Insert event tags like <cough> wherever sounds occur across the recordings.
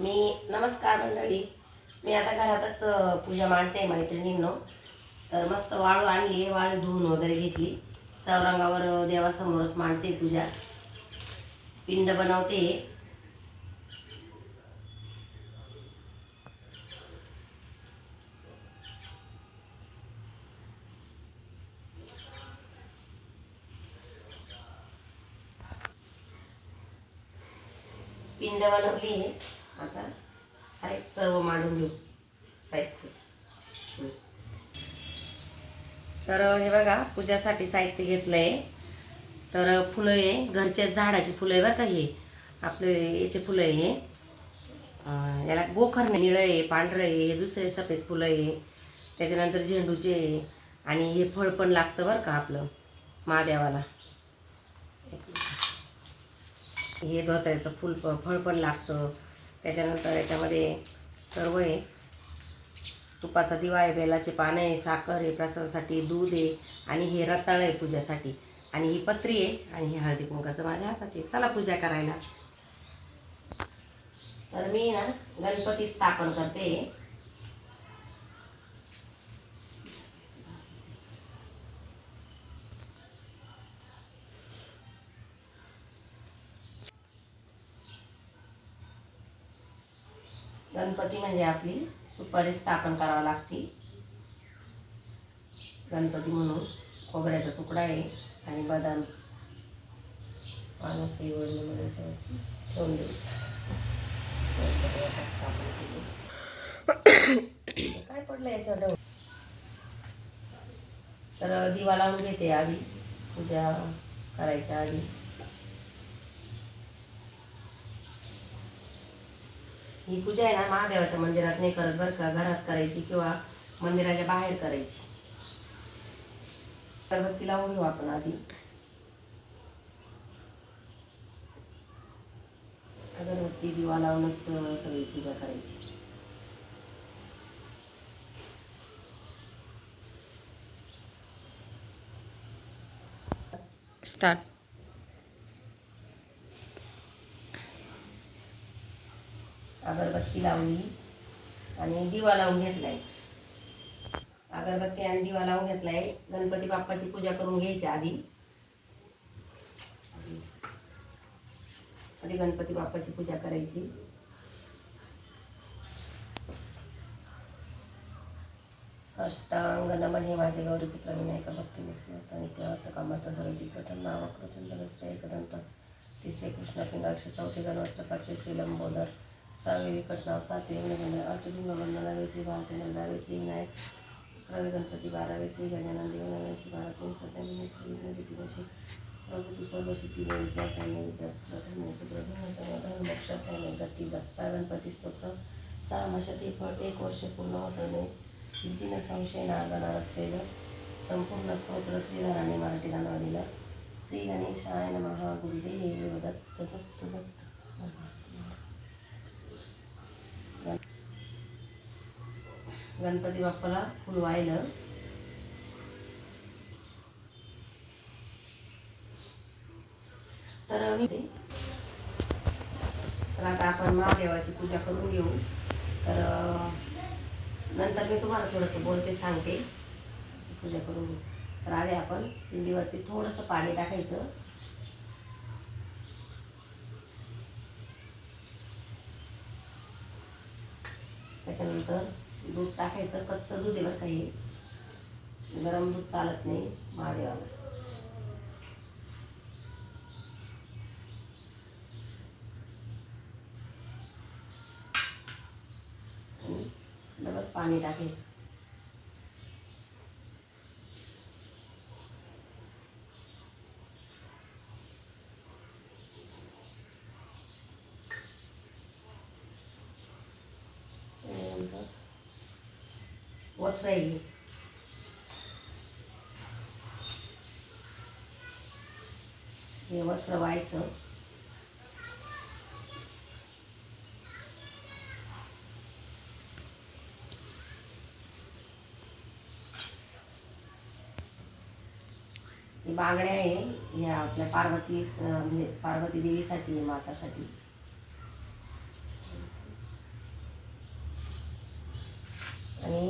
मी नमस्कार मंडळी. मी आता घरातच पूजा मांडते मैत्रिणींनो. तर मस्त वाळू आणली वाळू धुवून वगैरे घेतली. चौरंगावर देवासमोरच मांडते पूजा. पिंड बनवते. पिंड बनवली. आहे आता साईड सर्व मांडून घेऊ. साहित्य. तर हे बघा पूजासाठी साहित्य घेतलं आहे तर फुलं आहे घरच्या झाडाची फुलं आहे बरं का हे. आपले याचे फुलं आहे याला गोखर निळं आहे पांढरं आहे हे दुसरे सफेद फुलं आहे. त्याच्यानंतर झेंडूचे आहे. आणि हे फळ पण लागतं बरं का आपलं महादेवाला. हे धोत्र्याचं फुल फळ पण लागतं. त्याच्यानंतर याच्यामध्ये सर्व आहे तुपाचा दिवा आहे बेलाचे पानं आहे साखर आहे प्रसादासाठी दूध आहे आणि हे रताळ आहे पूजासाठी. आणि ही पत्री आहे आणि हे हळदी कुंकाचं माझ्या हातात आहे. चला पूजा करायला. तर मी ना गणपती स्थापन करते. गणपती म्हणजे आपली सुपारी स्थापन करावी लागते. गणपती म्हणून खोबऱ्याचा तुकडा आहे आणि बदाम. पानस वडून याच्यावरती ठेवून द्यायचं. स्थापन केली. <coughs> काय पडलं याच्यावर तर दिवा लावून घेते आधी. पूजा करायच्या आधी. ही पूजा आहे ना महादेवाच्या मंदिरात नाही करत बरं का? घरात करायची किंवा मंदिराच्या बाहेर करायची. अगरबत्ती लावून घेऊ आपण आधी. अगरबत्ती दिवा लावूनच सगळी पूजा करायची. स्टार्ट अगरबत्ती लावली आणि दिवा लावून घेतला आहे अगरबत्ती आणि दिवा लावून घेतला आहे गणपती बाप्पाची पूजा करून घ्यायची आधी. आधी गणपती बाप्पाची पूजा करायची. अष्टांग नमन हे माझे गौरीपुत्र विनायक भक्ती निस्मत नित्यवत कामात धरजी प्रथम नावकृतन धनुष्य एकदंत तिसरे कृष्ण पिंगाक्ष चौथे गणवस्त्र पाचवे श्रीलंबोदर लंबोदर सहावे विकट नाव सातवे गणगण आठवे नववे श्री भारती. नंदावे श्री विनायक अकरावे गणपती बारावे श्री गजानन देवनवे शिवारात्री सत्याने भीतीवशी प्रभू तू सर्व विद्यार्थ्यांनी विद्यार्थ्यांनी मोक्षात्याने गती दत्ता गणपती स्तोत्र. सहा माशात एक एक वर्ष पूर्ण होताने सिद्धीनं संशय नागणार असलेलं संपूर्ण स्तोत्र श्रीधराने मराठी अनुवादिलं श्री गणेशाय नमः गुरुदेव दत्त दत्त दत्त गणपती बाप्पाला फुलवायलं. तर मी तर आता आपण महादेवाची पूजा करून घेऊ. तर नंतर मी तुम्हाला थोडंसं बोलते सांगते. पूजा करून घेऊ. तर आले आपण. पिंडीवरती थोडंसं पाणी टाकायचं. त्याच्यानंतर दूध टाकायचं कच्चं दूध आहे बरं काही गरम दूध चालत नाही महादेवाला. डबल पाणी टाकायचं. वस्त्र हे वस्त्र व्हायचं बांगड्या आहे ह्या आपल्या पार्वती म्हणजे पार्वती देवीसाठी आहे मातासाठी. आणि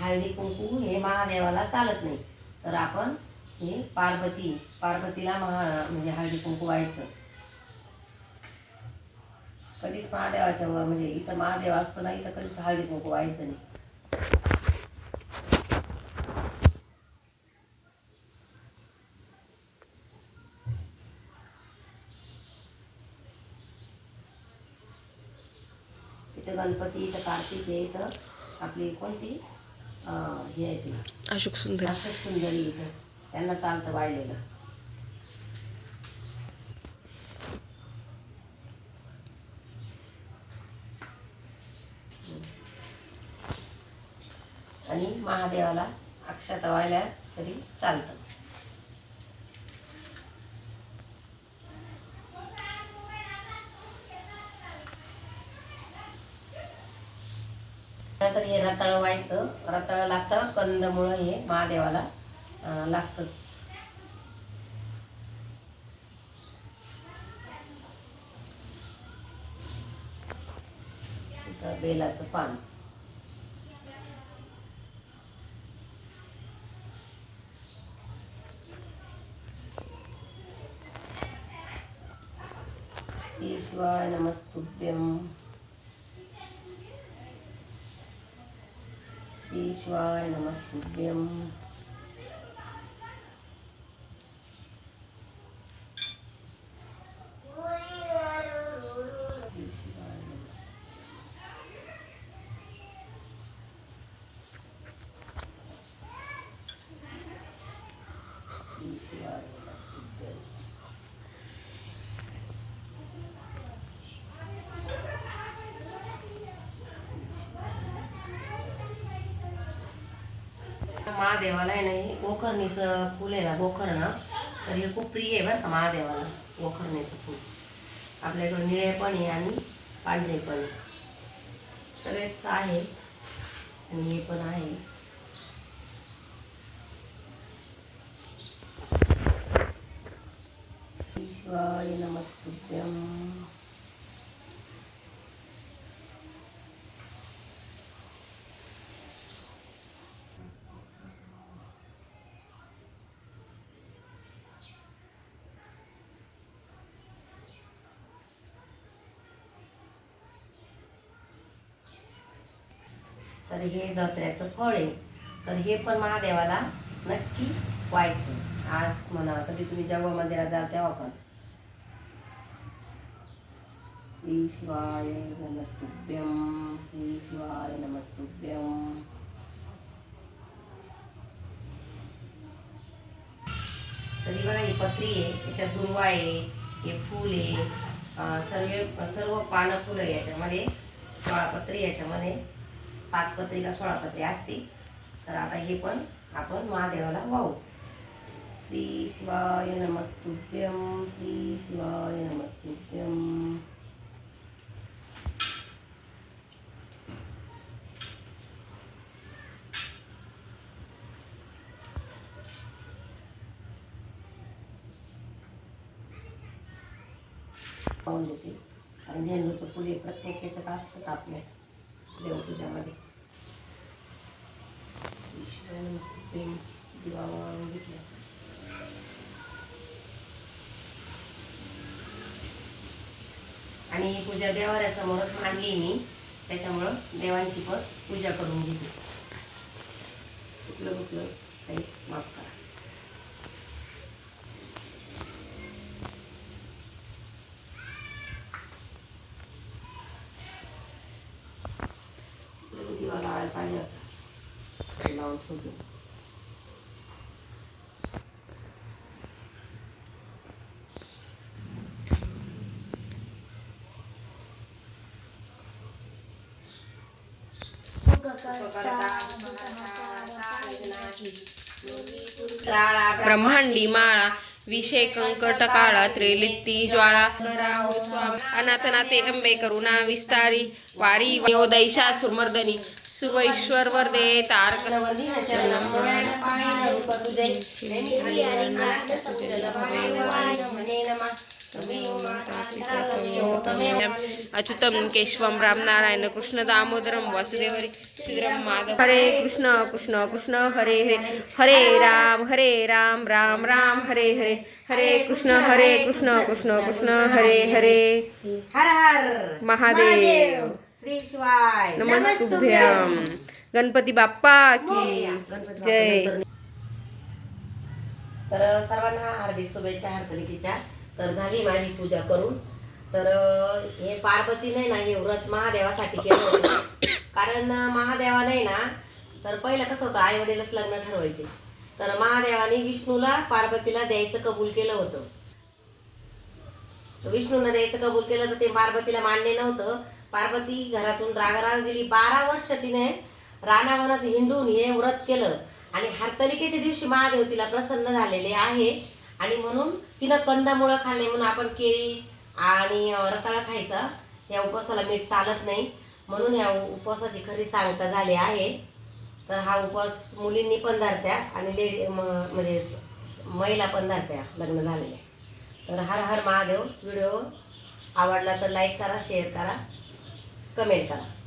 हळदी कुंकू हे महादेवाला चालत नाही. तर आपण हे पार्वती पार्वतीला महा म्हणजे हळदी कुंकू व्हायचं. कधीच महादेवाच्या वर म्हणजे इथं महादेव असतो ना इथं कधीच हळदी कुंकू व्हायचं नाही. इथं गणपती इथं कार्तिक आहे इथं आपली कोणती? हे अशोक सुंदर. अशोक सुंदरी इथं. त्यांना चालतं वाळलेलं आणि महादेवाला अक्षता वाहिल्या तरी चालतं. नंतर हे रताळं व्हायचं. रताळं लागतं कंदमुळं हे महादेवाला लागतंच. बेलाचं पान. शिवाय नमस्तुभ्यम. श्री शिवाय नमस्तुभ्यम श्री शिवाय नमस्तुभ्यम श्री शिवाय नमस्तुभ्यम महादेवाला आहे ना हे गोखरणीचं फुल आहे ना गोकर्ण. तर हे खूप प्रिय आहे बरं का महादेवाला गोखरणीचं फुल. आपल्याकडे निळे पण आहे आणि पांढरे पण आहे. सगळेच आहे आणि हे पण आहे. शिवाय नमस्तुभ्यम तर हे धोत्र्याचं फळ आहे. तर हे पण महादेवाला नक्की व्हायचं. आज म्हणा कधी तुम्ही जेव्हा मंदिरात जाल तेव्हा पण. श्री शिवाय नमस्तुभ्यम श्री शिवाय नमस्तुभ्यम तरी बघा ही पत्री आहे याच्यात दुर्वा आहे हे फूल आहे सर्व सर्व पानं फुलं याच्यामध्ये पत्री याच्यामध्ये. पाच पत्री का सोळा पत्री असते तर आता हे पण आपण महादेवाला वाहू. श्री शिवाय नमस्तुभ्यम श्री शिवाय नमस्तुभ्यम पाहून देते कारण झेंडूचं फुल हे प्रत्येक याच्यात असतंच आपल्या देवपूजामध्ये. श्री शिवाय नमस्तुभ्यम दिवा वाळून घेतला आणि ही पूजा देवाऱ्यासमोरच मांडली मी त्याच्यामुळं देवांची पण पूजा करून घेतली कुठलं कुठलं? काही माफ होता. ते ब्रह्मांडी माळा विषय कंकट काळा त्रिलिप्ती ज्वाळा अनाथनाथे अंबे करुणा विस्तारी वारी योदैशा सुमर्दनी सुवैश्वर वर्दे तारक अच्युतम केशवम रामनारायण कृष्ण दामोदरम वासुदेवरी माधव. हरे कृष्ण कृष्ण कृष्ण हरे हरे. हरे राम हरे राम राम राम हरे हरे. हरे कृष्ण हरे कृष्ण कृष्ण कृष्ण हरे हरे. हर हर. महादेव. नमस्तुभ्यम. गणपती बाप्पा की जय. तर सर्वांना हार्दिक शुभेच्छा हरतालिकेच्या तर झाली माझी पूजा करून. तर हे पार्वतीने ना हे व्रत महादेवासाठी केलं होतं. कारण अं, महादेवाने ना तर पहिलं कसं होतं आई वडीलच लग्न ठरवायचे. तर महादेवाने विष्णूला पार्वतीला द्यायचं कबूल केलं होतं. तर विष्णूनं द्यायचं कबूल केलं तर ते पार्वतीला मान्य नव्हतं. पार्वती घरातून रागराग गेली. बारा वर्ष तिने रानावनात हिंडून हे व्रत केलं. आणि हरतालिकेच्या दिवशी महादेव तिला प्रसन्न झालेले आहे. आणि म्हणून तिनं कंदमुळं खाल्ले म्हणून आपण केळी आणि रताळा खायचा. या उपवासाला मीठ चालत नाही. म्हणून या उपवासाची खरी सांगता झाली आहे. तर हा उपवास मुलींनी पण धरत्या आणि लेडी म्हणजे स- महिला पण धरत्या. लग्न झालेल्या तर हर हर महादेव व्हिडिओ आवडला तर लाईक करा शेअर करा. कमेंट करा.